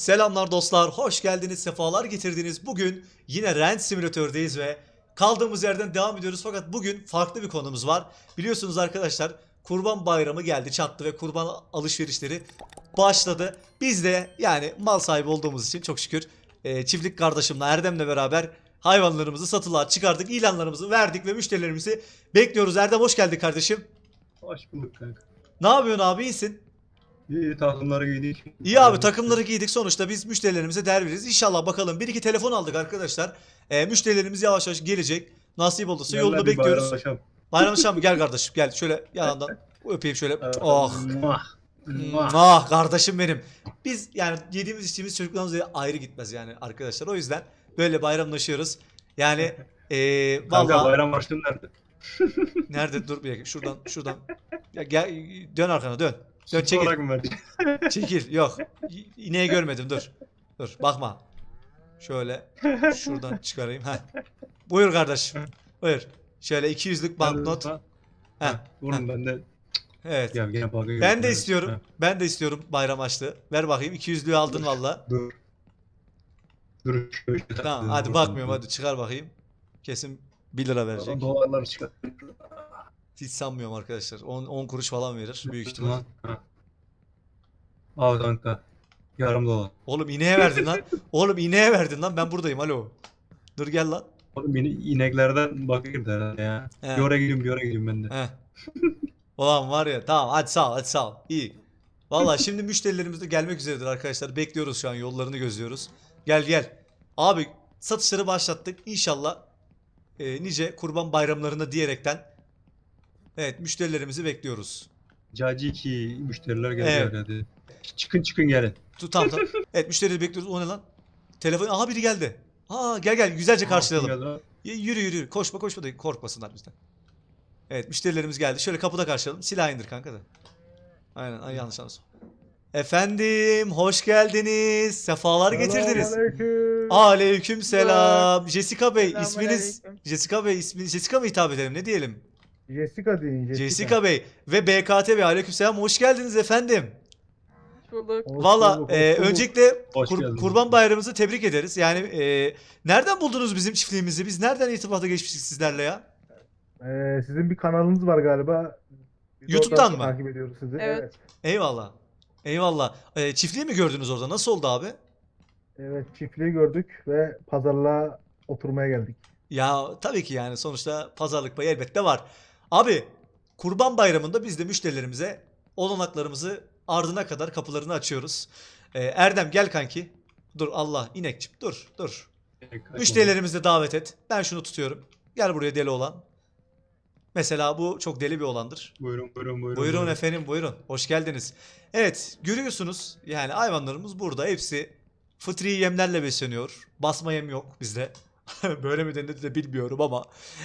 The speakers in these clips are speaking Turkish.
Selamlar dostlar, hoş geldiniz, sefalar getirdiniz. Bugün yine Rent Simülatör'deyiz ve kaldığımız yerden devam ediyoruz. Fakat bugün farklı bir konumuz var. Biliyorsunuz arkadaşlar, Kurban Bayramı geldi, çattı ve kurban alışverişleri başladı. Biz de yani mal sahibi olduğumuz için çok şükür e, çiftlik kardeşimle Erdem'le beraber hayvanlarımızı satılığa çıkardık, ilanlarımızı verdik ve müşterilerimizi bekliyoruz. Erdem hoş geldin kardeşim. Hoş bulduk kanka. Ne yapıyorsun abi, iyisin? İyi takımları giydik. İyi abi takımları giydik sonuçta biz müşterilerimize değer veririz. İnşallah bakalım bir iki telefon aldık arkadaşlar. Ee, müşterilerimiz yavaş yavaş gelecek. Nasip olursa Yerler yolda bekliyoruz. bayramlaşalım. Bayram Şam gel kardeşim gel şöyle yanından öpeyim şöyle. Oh. Ah kardeşim benim. Biz yani yediğimiz içtiğimiz çocuklarımız da ayrı gitmez yani arkadaşlar. O yüzden böyle bayramlaşıyoruz. Yani ee, Kanka vallahi bayram harçlığın nerede? nerede dur bir dakika şuradan şuradan ya, gel dön arkana dön. Dön çekil. olarak mı verdin? Çekil. Yok. İneği görmedim. Dur. Dur. Bakma. Şöyle şuradan çıkarayım. Heh. Buyur kardeşim. Buyur. Şöyle 200'lük banknot. Ha, Heh. Vurun ben de. Evet. Ya gene bakıyorum. Ben de istiyorum. ha, Ben de istiyorum bayram açlığı. Ver bakayım 200'lüğü aldın valla. Dur. Dur. şöyle- Tamam hadi bakmıyorum hadi çıkar bakayım. Kesin 1 lira verecek. Dolarlar çıkar. Hiç sanmıyorum arkadaşlar. 10, 10 kuruş falan verir büyük ihtimal. Al kanka. Yarım dolar. Oğlum ineğe verdin lan. Oğlum ineğe verdin lan. Ben buradayım. Alo. Dur gel lan. Oğlum beni ineklerden bakırdı herhalde ya. He. Bir oraya gidiyorum bir oraya gidiyorum ben de. Heh. Ulan var ya tamam hadi sağ ol hadi sağ ol. İyi. Valla şimdi müşterilerimiz de gelmek üzeredir arkadaşlar. Bekliyoruz şu an yollarını gözlüyoruz. Gel gel. Abi satışları başlattık. İnşallah e, nice kurban bayramlarında diyerekten evet müşterilerimizi bekliyoruz. Caciki müşteriler Evet. geliyor hadi. Çıkın çıkın gelin. Tut tamam tamam. Evet müşterileri bekliyoruz. O ne lan? Telefon. Aha biri geldi. Aa gel gel güzelce karşılayalım. Geldi Yürü yürü yürü. Koşma koşma da korkmasınlar bizden. Evet müşterilerimiz geldi. Şöyle kapıda karşılayalım. Silah indir kanka da. Aynen ay yanlış anlasın. Efendim hoş geldiniz. Sefalar getirdiniz. Selamünaleyküm. Aleyküm selam. Jessica Bey isminiz Selamünaleyküm. Jessica Bey ismi Jessica mı hitap edelim ne diyelim? Jessica deyin Jessica. Jessica Bey ve BKT Bey aleyküm selam hoş geldiniz efendim. Bulduk. Hoş Valla bulduk, e, bulduk. öncelikle Hoş kur- geldiniz. Kurban Bayramımızı tebrik ederiz. Yani e, nereden buldunuz bizim çiftliğimizi? Biz nereden irtibata geçmiştik sizlerle ya? Ee, sizin bir kanalınız var galiba. Biz YouTube'dan oradan mı? Takip ediyoruz sizi. Evet. Eyvallah. Eyvallah. E, çiftliği mi gördünüz orada? Nasıl oldu abi? Evet, çiftliği gördük ve pazarlığa oturmaya geldik. Ya tabii ki yani sonuçta pazarlık payı elbette var. Abi Kurban Bayramı'nda biz de müşterilerimize olanaklarımızı ardına kadar kapılarını açıyoruz. E, Erdem gel kanki. Dur Allah inekçim dur dur. Müşterilerimizi de davet et. Ben şunu tutuyorum. Gel buraya deli olan. Mesela bu çok deli bir olandır. Buyurun buyurun buyurun. Buyurun efendim buyurun. Hoş geldiniz. Evet görüyorsunuz yani hayvanlarımız burada. Hepsi fıtri yemlerle besleniyor. Basma yem yok bizde. Böyle mi denir de bilmiyorum ama.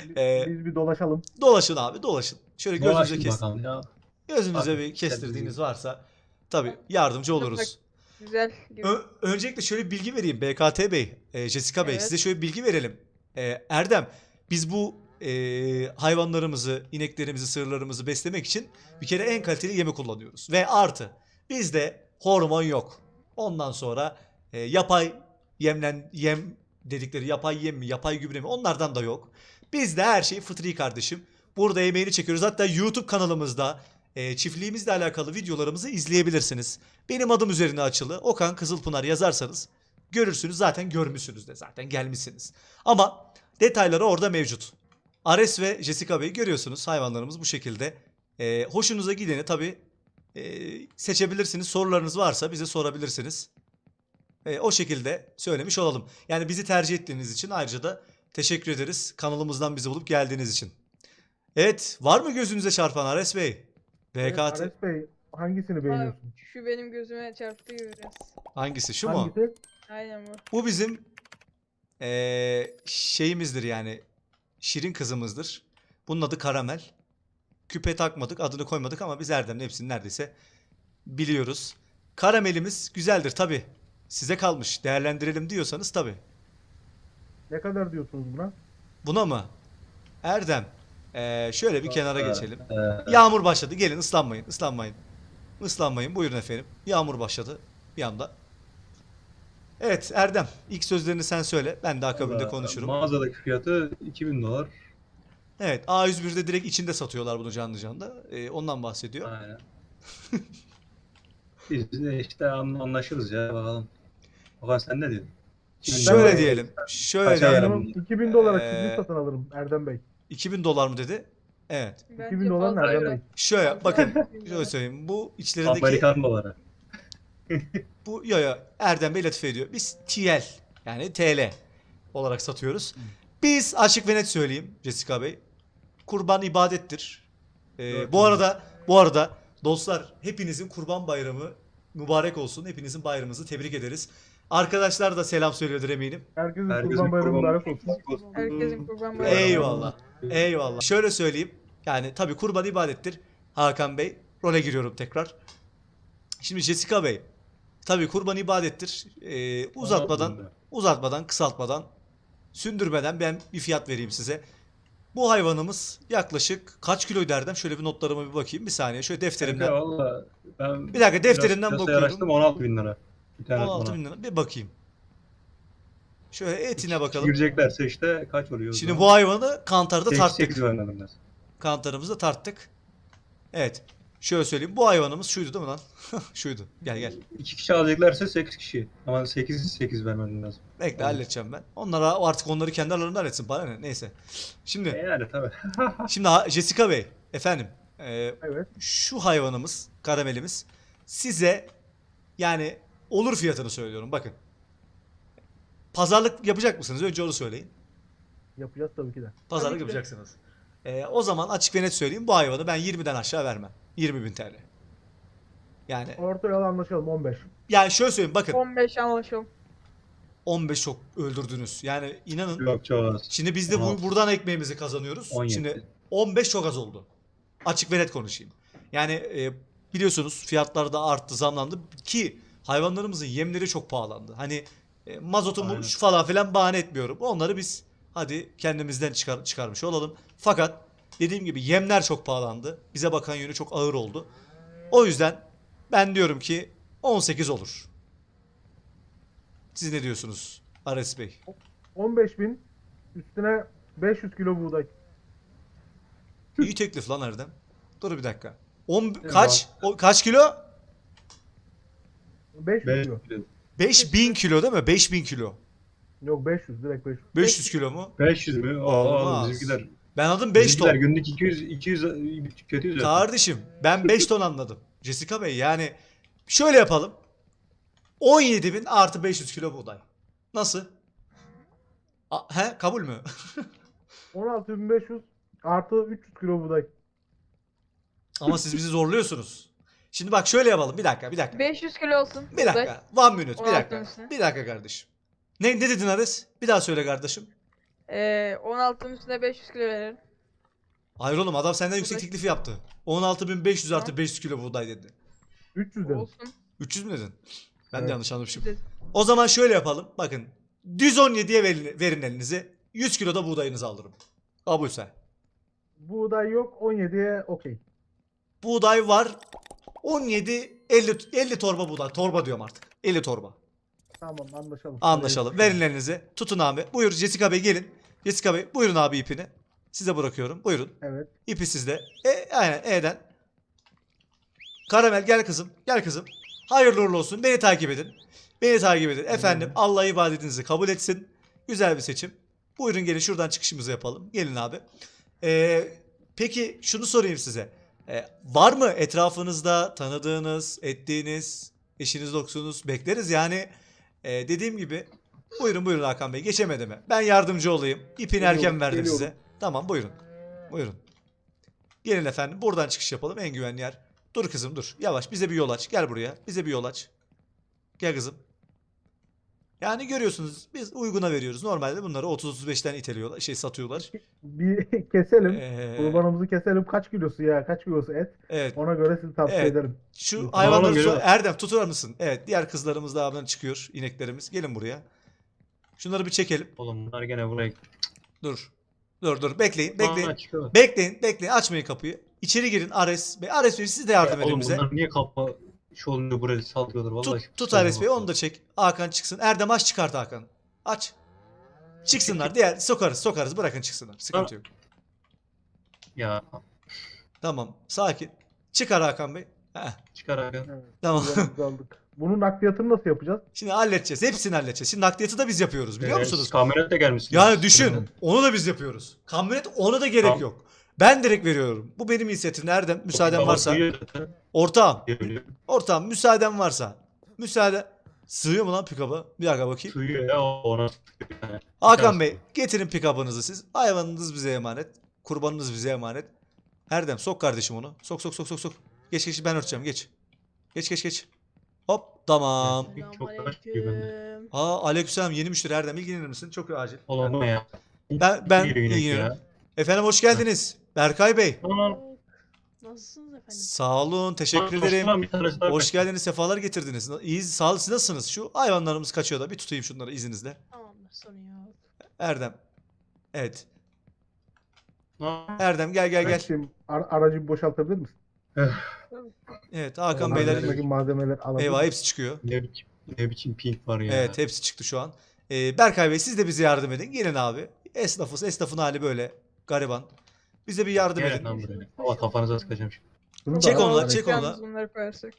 Biz, Ee, biz bir dolaşalım. Dolaşın abi dolaşın. Şöyle gözünüze, Dolaşın kes, bakalım ya. gözünüze Abi, bir kestirdiğiniz varsa tabii yardımcı oluruz. Güzel. gibi. Ö- öncelikle şöyle bir bilgi vereyim BKT Bey, e, Jessica Bey Evet. size şöyle bir bilgi verelim. E, Erdem biz bu e, hayvanlarımızı, ineklerimizi, sığırlarımızı beslemek için bir kere en kaliteli yemi kullanıyoruz. Ve artı bizde hormon yok. Ondan sonra e, yapay yemlen yem dedikleri yapay yem mi, yapay gübre mi onlardan da yok. Bizde her şey fıtri kardeşim. Burada emeğini çekiyoruz. Hatta YouTube kanalımızda e, çiftliğimizle alakalı videolarımızı izleyebilirsiniz. Benim adım üzerine açılı. Okan Kızılpınar yazarsanız görürsünüz. Zaten görmüşsünüz de zaten gelmişsiniz. Ama detayları orada mevcut. Ares ve Jessica Bey görüyorsunuz. Hayvanlarımız bu şekilde. E, hoşunuza gideni tabii e, seçebilirsiniz. Sorularınız varsa bize sorabilirsiniz. E, o şekilde söylemiş olalım. Yani bizi tercih ettiğiniz için ayrıca da teşekkür ederiz. Kanalımızdan bizi bulup geldiğiniz için. Evet, var mı gözünüze çarpan Ares Bey? Evet, BKT Ares Bey hangisini beğeniyorsun? Şu benim gözüme çarptı gibi biraz. hangisi? Şu mu? Hangisi? Aynen bu. Bu bizim eee, şeyimizdir yani. Şirin kızımızdır. Bunun adı Karamel. Küpe takmadık, adını koymadık ama biz Erdem'le hepsini neredeyse biliyoruz. Karamelimiz güzeldir tabi. Size kalmış. Değerlendirelim diyorsanız tabi. Ne kadar diyorsunuz buna? Buna mı? Erdem. eee, şöyle bir kenara geçelim. Ee, Yağmur başladı. Gelin ıslanmayın. ıslanmayın. Islanmayın. Buyurun efendim. Yağmur başladı bir anda. Evet Erdem ilk sözlerini sen söyle. Ben de akabinde konuşurum. Mağazadaki fiyatı 2000 dolar. Evet A101'de direkt içinde satıyorlar bunu canlı canlı. Ee, ondan bahsediyor. Aynen. Biz de işte an- anlaşırız ya bakalım. Bakalım sen ne diyorsun? Şöyle Ben- diyelim. Şöyle Kaça diyelim. verelim? Minimum 2000 dolara Ee, çiftlik satın alırım Erdem Bey. 2000 dolar mı dedi? Evet. Bence 2000 dolar nereden. Bey? Şöyle bakın şöyle söyleyeyim. Bu içlerindeki Amerikan doları. bu yo yo Erdem Bey latife ediyor. Biz TL yani TL olarak satıyoruz. Biz açık ve net söyleyeyim Jessica Bey. Kurban ibadettir. Ee, Dört bu arada bu arada dostlar hepinizin kurban bayramı mübarek olsun. Hepinizin bayramınızı tebrik ederiz. Arkadaşlar da selam söylüyordur eminim. Herkesin Herkesin kurban bayramı mübarek olsun. Herkesin kurban bayramı. Eyvallah. Eyvallah. Şöyle söyleyeyim. Yani tabii kurban ibadettir. Hakan Bey. Role giriyorum tekrar. Şimdi Jessica Bey. Tabii kurban ibadettir. Ee, uzatmadan, uzatmadan, kısaltmadan, sündürmeden ben bir fiyat vereyim size. Bu hayvanımız yaklaşık kaç kilo Erdem? Şöyle bir notlarıma bir bakayım. Bir saniye. Şöyle defterimden. Kanka valla ben Bir dakika, defterinden biraz piyasayı bakıyorum. araştırdım 16 bin lira. Tane 16 16 bin lira. Bir bakayım. Şöyle etine bakalım. Gireceklerse işte kaç oluyor? o Şimdi zaman? bu hayvanı kantarda 8 tarttık. 8 vermedim ben. Kantarımızı tarttık. Evet. Şöyle söyleyeyim. Bu hayvanımız şuydu değil mi lan? şuydu. Gel gel. 2 kişi alacaklarsa 8 kişi. Ama 8 8 vermedim lazım. Bekle Tamam. halledeceğim ben. Onlara artık onları kendi aralarında halletsin. Bana ne? Neyse. Şimdi E yani tabii. şimdi ha- Jessica Bey efendim e, Evet. şu hayvanımız karamelimiz size yani olur fiyatını söylüyorum bakın. Pazarlık yapacak mısınız? Önce onu söyleyin. Yapacağız tabii ki de. Pazarlık Tabii ki de. yapacaksınız. E, o zaman açık ve net söyleyeyim. Bu hayvanı ben 20'den aşağı vermem. 20 bin TL. Yani Orta yol anlaşalım 15. yani şöyle söyleyeyim bakın 15 anlaşalım. 15 çok öldürdünüz. Yani inanın Yok çok az. Şimdi biz de bu, 16. buradan ekmeğimizi kazanıyoruz. 17. Şimdi 15 çok az oldu. Açık ve net konuşayım. Yani e, biliyorsunuz fiyatlar da arttı, zamlandı ki hayvanlarımızın yemleri çok pahalandı. Hani e, mazotu bu- şu falan filan bahane etmiyorum. Onları biz hadi kendimizden çıkar, çıkarmış olalım. Fakat dediğim gibi yemler çok pahalandı. Bize bakan yönü çok ağır oldu. O yüzden ben diyorum ki 18 olur. Siz ne diyorsunuz Ares Bey? 15 bin üstüne 500 kilo buğday. İyi teklif lan Erdem. Dur bir dakika. 10 Evet, kaç? O, kaç kilo? 500 5 kilo. 5000 kilo değil mi? 5000 kilo. Yok 500 direkt 500. 500 kilo mu? 500 mü? Olmaz. Oo, bizimkiler. Ben adım 5 bizimkiler ton. günlük 200 200 kötüyüz. zaten. Kardeşim ben 5 ton anladım. Jessica Bey yani şöyle yapalım. 17 bin artı 500 kilo buğday. Nasıl? A- he kabul mü? 16500 artı 300 kilo buğday. Ama siz bizi zorluyorsunuz. Şimdi bak şöyle yapalım. Bir dakika, bir dakika. 500 kilo olsun. Bir dakika. One minute. Bir 16 dakika. üstüne. Bir dakika kardeşim. Ne, ne dedin Ares? Bir daha söyle kardeşim. Ee, 16'nın üstüne 500 kilo verelim. Hayır oğlum adam senden yüksek teklifi yaptı. 16.500 artı Tamam. 500 kilo buğday dedi. 300 dedim. Olsun. 300 mü dedin? Ben de Evet. yanlış anlamışım. O zaman şöyle yapalım. Bakın. Düz 17'ye verin, verin elinizi. 100 kilo da buğdayınızı alırım. Kabulse. Buğday yok 17'ye okey. Buğday var. 17 50 50 torba buğday. Torba diyorum artık. 50 torba. Tamam anlaşalım. Anlaşalım. Verin elinizi. Tutun abi. Buyur Jessica Bey gelin. Jessica Bey buyurun abi ipini. Size bırakıyorum. Buyurun. Evet. İpi sizde. E, aynen E'den. Karamel gel kızım. Gel kızım. Hayırlı uğurlu olsun. Beni takip edin. Beni takip edin. Efendim Allah ibadetinizi kabul etsin. Güzel bir seçim. Buyurun gelin şuradan çıkışımızı yapalım. Gelin abi. Ee, peki şunu sorayım size. Ee, var mı etrafınızda tanıdığınız, ettiğiniz, eşiniz, doksunuz bekleriz. Yani e, dediğim gibi buyurun buyurun Hakan Bey geçemedi mi? Ben yardımcı olayım. İpini erken Geliyorum, verdim geliyorum. size. Tamam buyurun. Buyurun. Gelin efendim buradan çıkış yapalım en güvenli yer. Dur kızım dur. Yavaş bize bir yol aç. Gel buraya. Bize bir yol aç. Gel kızım. Yani görüyorsunuz biz uyguna veriyoruz. Normalde bunları 30-35'ten iteliyorlar. Şey satıyorlar. Bir keselim. Ee, Kurbanımızı keselim. Kaç kilosu ya? Kaç kilosu et? evet. Ona göre sizi tavsiye Evet. ederim. Şu hayvanları geliyorlar. Erdem tutar mısın? Evet. Diğer kızlarımız da abiden çıkıyor. ineklerimiz. Gelin buraya. Şunları bir çekelim. Oğlum bunlar gene buraya. Dur. Dur dur. Bekleyin. Bekleyin. Aa. Bekleyin. Bekleyin. Açmayın kapıyı. İçeri girin Ares. Ares Bey siz de yardım edin Oğlum bize. bunlar niye kapı Şu buraya saldırıyorlar vallahi. Tut, tut Ares Bey onu da çek. Hakan çıksın. Erdem aç çıkart Hakan. Aç. Çıksınlar. Diğer sokarız sokarız bırakın çıksınlar. Sıkıntı yok. Ya Tamam. Sakin. Çıkar Hakan Bey. Heh, çıkar Hakan. Evet. tamam. üzerimize aldık. Bunun nakliyatını nasıl yapacağız? Şimdi halledeceğiz. Hepsini halledeceğiz. Şimdi nakliyatı da biz yapıyoruz biliyor Ee, musunuz? Kamyonet de gelmiş. Yani düşün. Onu da biz yapıyoruz. Kamyonet ona da gerek Tamam. yok. Ben direkt veriyorum. Bu benim inisiyatifim. Erdem müsaaden varsa. Ortağım. Ortağım müsaaden varsa. Müsaade. Sığıyor mu lan pick-up'a? Bir dakika bakayım. Duyuyor ya ona. Hakan Bey getirin pick-up'ınızı siz. Hayvanınız bize emanet. Kurbanınız bize emanet. Erdem sok kardeşim onu. Sok sok sok sok sok. Geç geç ben örteceğim geç. Geç geç geç. Hop tamam. Selamünaleyküm. Aa aleykümselam yeni müşteri Erdem ilgilenir misin? Çok acil. Olama ya. Ben ben ya. Efendim hoş geldiniz. Berkay Bey. Nasılsınız efendim? Sağ olun teşekkür ederim. bir tanesi daha Hoş kaç. geldiniz sefalar getirdiniz. İyiyiz sağ olun siz nasılsınız? Şu hayvanlarımız kaçıyor da bir tutayım şunları izninizle. Tamamdır sorun yok. Erdem. Evet. Aman. Erdem gel gel gel. Şimdi ar- aracı boşaltabilir misin? Evet Hakan Beyler. Aracındaki malzemeler alabilir Eyvah misin? hepsi çıkıyor. Ne biçim, ne biçim pink var ya. Evet hepsi çıktı şu an. Ee, Berkay Bey siz de bize yardım edin. Gelin abi. Esnafız. Esnafın hali böyle. Gariban. Bize bir yardım Gel edin. lan buraya. Ama kafanıza sıkacağım şimdi. Şunu da Çek al onu lan, çek onu Yalnız da. bunları koyarsak.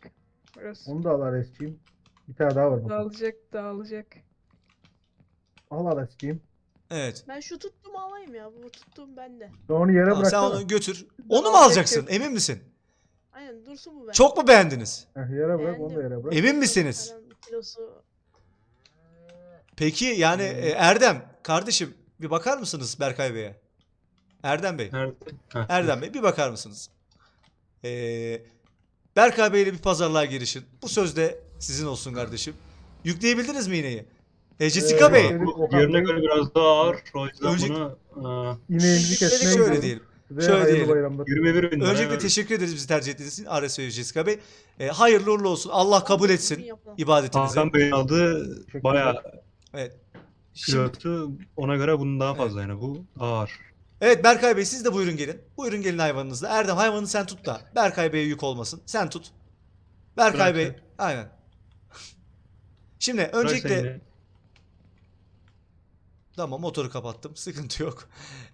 Burası. Onu da al Ares'ciğim. Bir tane daha var bak. Dağılacak dağılacak. Al Ares'ciğim. Evet. Ben şu tuttuğumu alayım ya. Bu tuttuğum bende. Sen onu yere Tamam, sen bıraksana. onu götür. Onu mu Alacak alacaksın? Emin misin? Aynen dursun bu bende. Çok mu beğendiniz? Heh, yere bırak onu da yere bırak. Emin misiniz? Kilosu. Peki yani Hmm. e, Erdem kardeşim bir bakar mısınız Berkay Bey'e? Erdem Bey. Ha, Erdem Bey bir bakar mısınız? Ee, Berkay Bey'le bir pazarlığa girişin. Bu söz de sizin olsun kardeşim. Yükleyebildiniz mi iğneyi? E, Jessica Ee, Bey. evet. Diğerine göre biraz daha ağır. O yüzden Önce- bunu aa, İneğimizi kesmeye Şöyle diyelim. Size şöyle diyelim. bayramlar. 21 bin. Öncelikle teşekkür ederiz bizi tercih ettiğiniz için Ares ve Jessica Bey. Ee, hayırlı uğurlu olsun. Allah kabul etsin ibadetinizi. Hakan Bey'in aldığı bayağı Evet. Şimdi, kilosu ona göre bunun daha fazla yani bu ağır. Evet Berkay Bey siz de buyurun gelin. Buyurun gelin hayvanınızla. Erdem hayvanını sen tut da Berkay Bey'e yük olmasın. Sen tut. Berkay Bırak Bey. Aynen. Şimdi Bırak öncelikle de. Tamam motoru kapattım. Sıkıntı yok.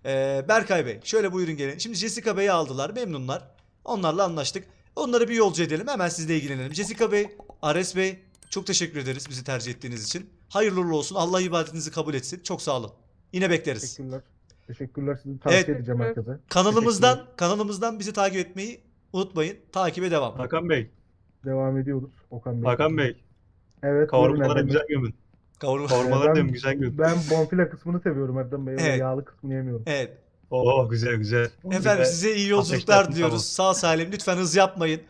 Ee, Berkay Bey şöyle buyurun gelin. Şimdi Jessica Bey'i aldılar. Memnunlar. Onlarla anlaştık. Onları bir yolcu edelim. Hemen sizle ilgilenelim. Jessica Bey, Ares Bey çok teşekkür ederiz bizi tercih ettiğiniz için. Hayırlı uğurlu olsun. Allah ibadetinizi kabul etsin. Çok sağ olun. Yine bekleriz. Teşekkürler. Teşekkürler sizi tavsiye Evet. edeceğim herkese. Kanalımızdan kanalımızdan bizi takip etmeyi unutmayın. Takibe devam. Hakan Bey, Devam ediyoruz. Okan Bey. Hakan Bey, Evet. buyurun Erdem Bey. güzel gömün. Kavurma. Kavurmaları Ben- diyorum güzel gömün. Ben bonfile kısmını seviyorum Erdem Bey. Evet. Yağlı kısmını yemiyorum. Evet. Oo güzel güzel. Efendim de size iyi ateşler yolculuklar tamam. diliyoruz. Sağ salim. Lütfen hız yapmayın.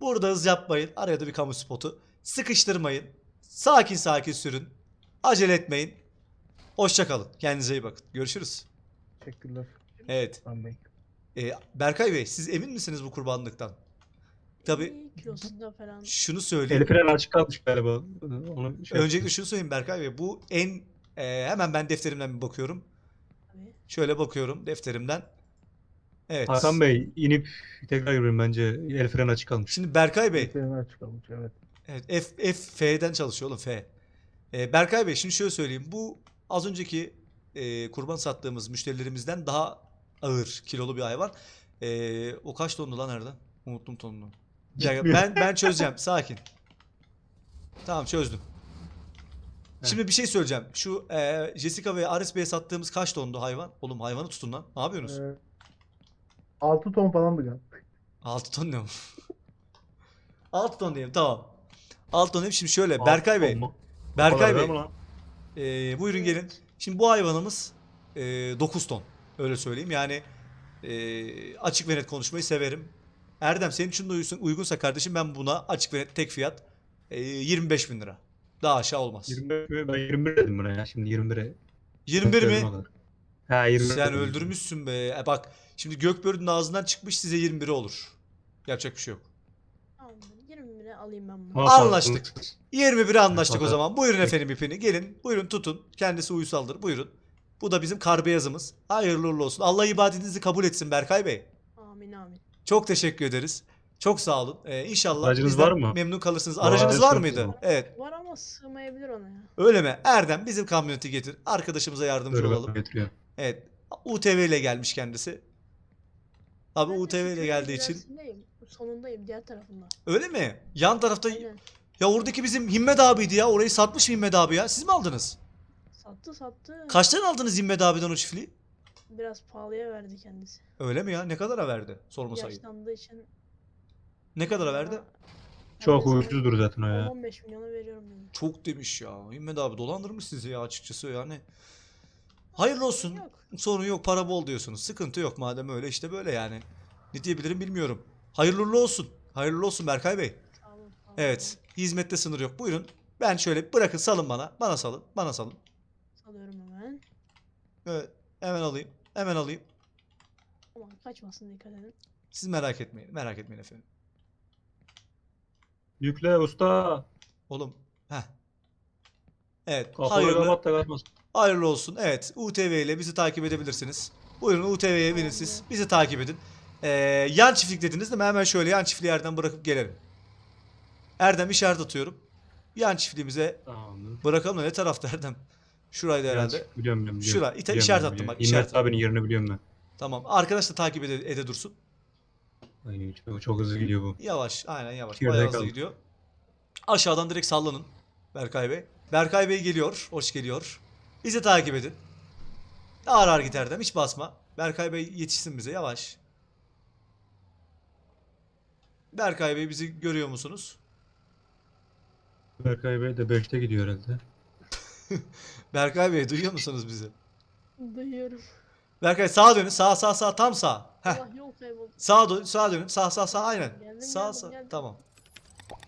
Burada hız yapmayın. Araya da bir kamu spotu. Sıkıştırmayın. Sakin sakin sürün. Acele etmeyin. Hoşça kalın. Kendinize iyi bakın. Görüşürüz. Teşekkürler. Evet. Bey. Ee, Berkay Bey siz emin misiniz bu kurbanlıktan? Tabii. İyi Kilosunda falan. Şunu söyleyeyim. El freni açık kalmış galiba. Onu şey Öncelikle şunu söyleyeyim Berkay Bey. Bu en e, hemen ben defterimden bir bakıyorum. Tabii. Şöyle bakıyorum defterimden. Evet. Hakan Bey inip tekrar görün bence el freni açık kalmış. Şimdi Berkay Bey. Senin açık kalmış evet. Evet F, F F'den çalışıyor oğlum F. Ee, Berkay Bey şimdi şöyle söyleyeyim. Bu az önceki e, kurban sattığımız müşterilerimizden daha ağır kilolu bir hayvan. Ee, o kaç tonlu lan nereden? Unuttum tonunu. Ben ben çözeceğim. Sakin. Tamam çözdüm. Şimdi bir şey söyleyeceğim. Şu e, Jessica ve Aris Bey'e sattığımız kaç tondu hayvan? Oğlum hayvanı tutun lan. Ne yapıyorsunuz? Ee, 6 ton falandı galiba. 6 ton ne o? 6 ton diyelim tamam. 6 ton diyelim. Şimdi şöyle Berkay Bey. Berkay Bey. Ee, buyurun gelin. Şimdi bu hayvanımız e, 9 ton. Öyle söyleyeyim. Yani e, açık ve net konuşmayı severim. Erdem senin için de uygun- uygunsa kardeşim ben buna açık ve net tek fiyat e, 25 bin lira. Daha aşağı olmaz. 21 mi? Ben 21 dedim buna ya. Şimdi 21'e. 21 Söyledim mi? Ha 21. Sen öldürmüşsün be. E, bak şimdi Gökbörü'nün ağzından çıkmış size 21 olur. Yapacak bir şey yok. Tamamdır. 20 bine alayım ben bunu. Anlaştık. farklılıksız. 21'e anlaştık o zaman. Buyurun efendim ipini. Gelin. Buyurun tutun. Kendisi uysaldır. Buyurun. Bu da bizim kar beyazımız. Hayırlı uğurlu olsun. Allah ibadetinizi kabul etsin Berkay Bey. Amin amin. Çok teşekkür ederiz. Çok sağ olun. Ee, inşallah Aracınız bizden var mı? memnun kalırsınız. Var, Aracınız var çok mıydı? güzel. Evet. Var ama sığmayabilir ona ya. Öyle mi? Erdem bizim kamyoneti getir. Arkadaşımıza yardımcı Böyle olalım. getiriyor. Evet. UTV ile gelmiş kendisi. Abi Ben UTV ile geldiği için. Sonundayım diğer tarafında. Öyle mi? Yan tarafta Aynen. ya oradaki bizim Himmet abiydi ya. Orayı satmış mı Himmet abi ya? Siz mi aldınız? Sattı sattı. Kaçtan aldınız Himmet abiden o çiftliği? Biraz pahalıya verdi kendisi. Öyle mi ya? Ne kadara verdi? Sorma sayı. Yaşlandığı için. Ne kadara verdi? Çok ucuzdur zaten o ya. 15 milyona veriyorum dedim. Çok demiş ya. Himmet abi dolandırmış sizi ya açıkçası yani. Hayırlı olsun. Yok. Sorun yok para bol diyorsunuz. Sıkıntı yok madem öyle işte böyle yani. Ne diyebilirim bilmiyorum. Hayırlı olsun. Hayırlı olsun Berkay Bey. Sağ olun. sağ olun. Evet. Hizmette sınır yok. Buyurun. Ben şöyle bırakın salın bana. Bana salın. Bana salın. Salıyorum hemen. Evet. Hemen alayım. Hemen alayım. Aman kaçmasın dikkat edin. Siz merak etmeyin. Merak etmeyin efendim. Yükle usta. Oğlum. Heh. Evet. Hayırlı, kapat da kaçmasın. hayırlı olsun. Evet. UTV ile bizi takip edebilirsiniz. Buyurun UTV'ye binin siz. Bizi takip edin. Ee, yan çiftlik dediniz değil mi? Hemen şöyle yan çiftliği yerden bırakıp gelelim. Erdem işaret atıyorum. Yan çiftliğimize Tamamdır. bırakalım da ne tarafta Erdem? Şuraydı herhalde. Yanlış Biliyorum biliyorum. Şura, ite- Biliyorum, işaret biliyorum, attım bak, biliyorum. işaret İmmet abinin yerini biliyorum ben. Tamam. Arkadaş da takip ede, ede dursun. Ay, çok, çok hızlı gidiyor bu. Yavaş. Aynen yavaş. Geride Bayağı hızlı kaldı. gidiyor. Aşağıdan direkt sallanın. Berkay Bey. Berkay Bey geliyor. Hoş geliyor. Bizi takip edin. Ağır ağır git Erdem. Hiç basma. Berkay Bey yetişsin bize. Yavaş. Berkay Bey bizi görüyor musunuz? Berkay Bey de 5'te gidiyor herhalde. Berkay Bey duyuyor musunuz bizi? Duyuyorum. Berkay sağa dönün. Sağ sağ sağ tam sağ. Heh. Allah yol kayboldu. Sağa dön, sağa dönün. Sağ sağ sağ aynen. Geldim, sağ geldim, sağ. geldim. Tamam.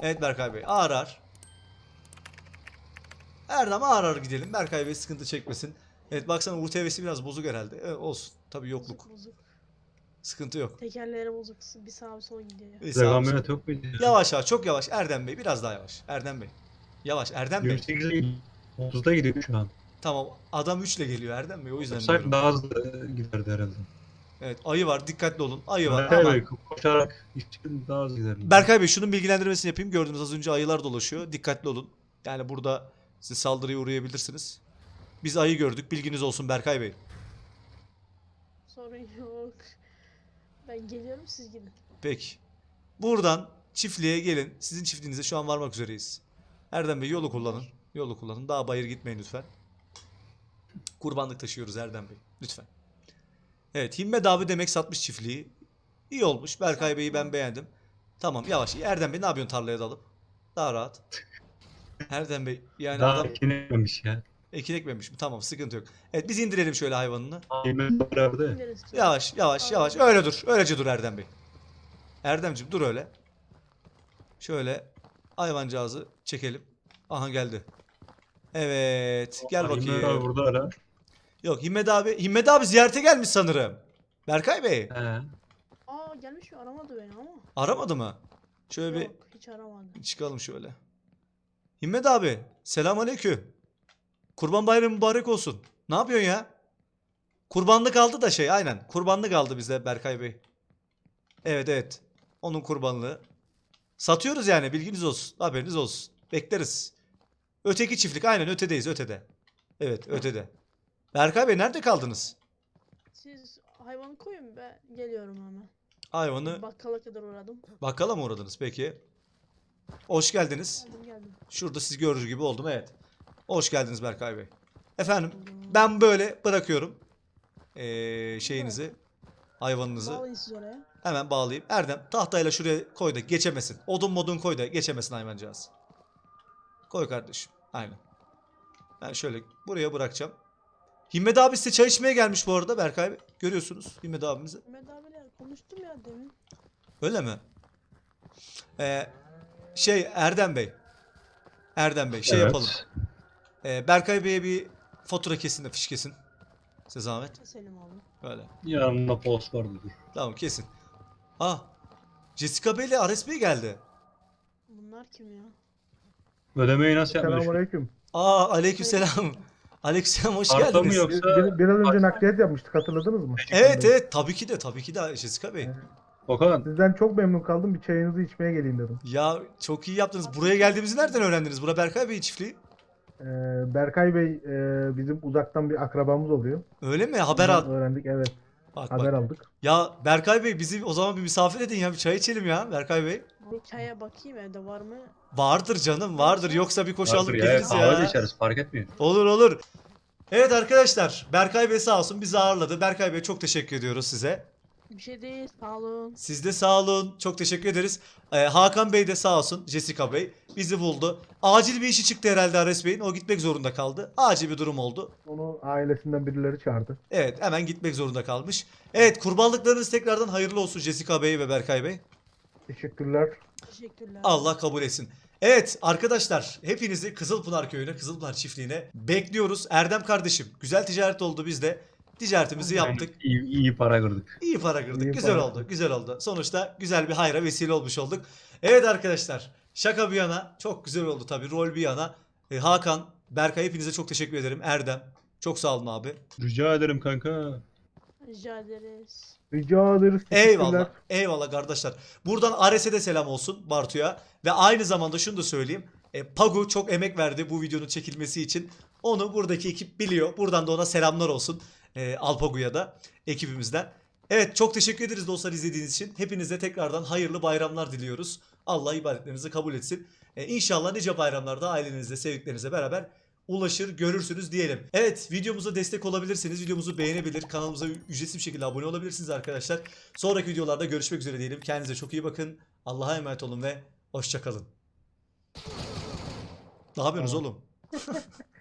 Evet Berkay Bey. Ağır ağır. Erdem ağır ağır gidelim. Berkay Bey sıkıntı çekmesin. Evet baksana UTV'si biraz bozuk herhalde. Evet, olsun. Tabii yokluk. Bozuk bozuk. Sıkıntı yok. Tekerleri bozuk. Bir sağa bir sola gidiyor. ya. Bir Size sağ olsun. kamyonet yok muydu? ya? Yavaş yavaş. Çok yavaş. Erdem Bey. Biraz daha yavaş. Erdem Bey. Yavaş. Erdem Bey. 28'e gidiyor. 30'da gidiyor şu an. Tamam. Adam 3 ile geliyor Erdem Bey. O yüzden Sanki diyorum. daha hızlı giderdi herhalde. Evet. Ayı var. Dikkatli olun. Ayı var. Berkay Aman. Bey koşarak için daha hızlı giderdi. Berkay Bey şunun bilgilendirmesini yapayım. Gördüğünüz az önce ayılar dolaşıyor. Dikkatli olun. Yani burada size saldırıya uğrayabilirsiniz. Biz ayı gördük. Bilginiz olsun Berkay Bey. Sorun yok. Ben geliyorum siz gidin. Peki. Buradan çiftliğe gelin. Sizin çiftliğinize şu an varmak üzereyiz. Erdem Bey yolu kullanın. Yolu kullanın. Daha bayır gitmeyin lütfen. Kurbanlık taşıyoruz Erdem Bey. Lütfen. Evet Himmet abi demek satmış çiftliği. İyi olmuş. Berkay Bey'i ben beğendim. Tamam yavaş. Erdem Bey ne yapıyorsun tarlaya dalıp? Daha rahat. Erdem Bey yani daha adam ekinememiş ya. Ekin ekmemiş mi? Tamam sıkıntı yok. Evet biz indirelim şöyle hayvanını. Yemek. Gideriz. Yavaş yavaş yavaş. Öyle dur. Öylece dur Erdem Bey. Erdemciğim dur öyle. Şöyle hayvancağızı çekelim. Aha geldi. Evet. Gel Yemek abi bakayım. burada ara. Yok Himmet abi. Himmet abi ziyarete gelmiş sanırım. Berkay Bey. He. Aa gelmiş mi? Aramadı beni ama. Aramadı mı? Şöyle Yok hiç aramadı. bir çıkalım şöyle. Himmet abi. Selam aleyküm. Kurban bayramı mübarek olsun. Ne yapıyorsun ya? Kurbanlık aldı da şey aynen. Kurbanlık aldı bize Berkay Bey. Evet evet. Onun kurbanlığı. Satıyoruz yani bilginiz olsun. Haberiniz olsun. Bekleriz. Öteki çiftlik aynen ötedeyiz ötede. Evet ötede. Berkay Bey nerede kaldınız? Siz hayvanı koyun ben geliyorum hemen. Hayvanı Bakkala kadar uğradım. bakkala mı uğradınız peki? Hoş geldiniz. Geldim geldim. Şurada siz görür gibi oldum evet. Hoş geldiniz Berkay Bey. Efendim ben böyle bırakıyorum. Ee, şeyinizi hayvanınızı Bağlayın siz oraya. hemen bağlayayım. Erdem tahtayla şuraya koy da geçemesin. Odun modun koy da geçemesin hayvancağız. Koy kardeşim. Aynen. Ben şöyle buraya bırakacağım. Himmet abi size çay içmeye gelmiş bu arada Berkay Bey. Görüyorsunuz Himmet abimizi. Mehmet abiyle konuştum ya demin. Öyle mi? Ee, şey Erdem Bey. Erdem Bey şey Evet. yapalım. Ee, Berkay Bey'e bir fatura kesin de fiş kesin. Size zahmet. Keselim abi. Böyle. Yanında post vardı dur. Tamam kesin. Ah. Jessica Bey ile Ares Bey geldi. Bunlar kim ya? Ödemeyi nasıl yapmış? Selamünaleyküm. Aa aleykümselam. Aleykümselam hoş Arta mı geldiniz. Yoksa- bir- biraz önce nakliyat yapmıştık hatırladınız mı? Evet evet tabii ki de tabii ki de Jessica Bey. Evet. Okan Sizden çok memnun kaldım. Bir çayınızı içmeye geleyim dedim. Ya çok iyi yaptınız. Buraya geldiğimizi nereden öğrendiniz? Bura Berkay Bey çiftliği. Ee, Berkay Bey e, bizim uzaktan bir akrabamız oluyor. Öyle mi? Haber al. Öğrendik evet. Bak, Haber bak. aldık. Ya Berkay Bey bizi o zaman bir misafir edin ya. Bir çay içelim ya Berkay Bey. Bir çaya bakayım evde var mı? Vardır canım vardır. Yoksa bir koşu alıp vardır ya, geliriz ya. de içeriz fark etmiyor. Olur olur. Evet arkadaşlar Berkay Bey sağ olsun bizi ağırladı. Berkay Bey çok teşekkür ediyoruz size. Bir şey değil sağ olun. Siz de sağ olun. Çok teşekkür ederiz. Ee, Hakan Bey de sağ olsun. Jessica Bey bizi buldu. Acil bir işi çıktı herhalde Ares Bey'in. O gitmek zorunda kaldı. Acil bir durum oldu. Onu ailesinden birileri çağırdı. Evet hemen gitmek zorunda kalmış. Evet kurbanlıklarınız tekrardan hayırlı olsun Jessica Bey ve Berkay Bey. Teşekkürler. Teşekkürler. Allah kabul etsin. Evet arkadaşlar hepinizi Kızılpınar köyüne, Kızılpınar çiftliğine bekliyoruz. Erdem kardeşim güzel ticaret oldu biz de. Ticaretimizi yaptık. İyi, iyi para kırdık. İyi para kırdık. İyi güzel para oldu. Güzel oldu. Sonuçta güzel bir hayra vesile olmuş olduk. Evet arkadaşlar. Şaka bir yana çok güzel oldu tabii. Rol bir yana. E, Hakan, Berkay hepinize çok teşekkür ederim. Erdem. Çok sağ olun abi. Rica ederim kanka. Rica ederiz. Rica ederiz. Eyvallah. Eyvallah kardeşler. Buradan Ares'e de selam olsun Bartu'ya. Ve aynı zamanda şunu da söyleyeyim. E, Pagu çok emek verdi bu videonun çekilmesi için. Onu buradaki ekip biliyor. Buradan da ona selamlar olsun. E, Alpagu'ya da ekibimizden. Evet çok teşekkür ederiz dostlar izlediğiniz için. Hepinize tekrardan hayırlı bayramlar diliyoruz. Allah ibadetlerinizi kabul etsin. E, inşallah nice bayramlarda ailenizle, sevdiklerinizle beraber ulaşır, görürsünüz diyelim. Evet, videomuza destek olabilirsiniz. Videomuzu beğenebilir, kanalımıza ücretsiz bir şekilde abone olabilirsiniz arkadaşlar. Sonraki videolarda görüşmek üzere diyelim. Kendinize çok iyi bakın. Allah'a emanet olun ve hoşçakalın. Ne yapıyorsunuz oğlum?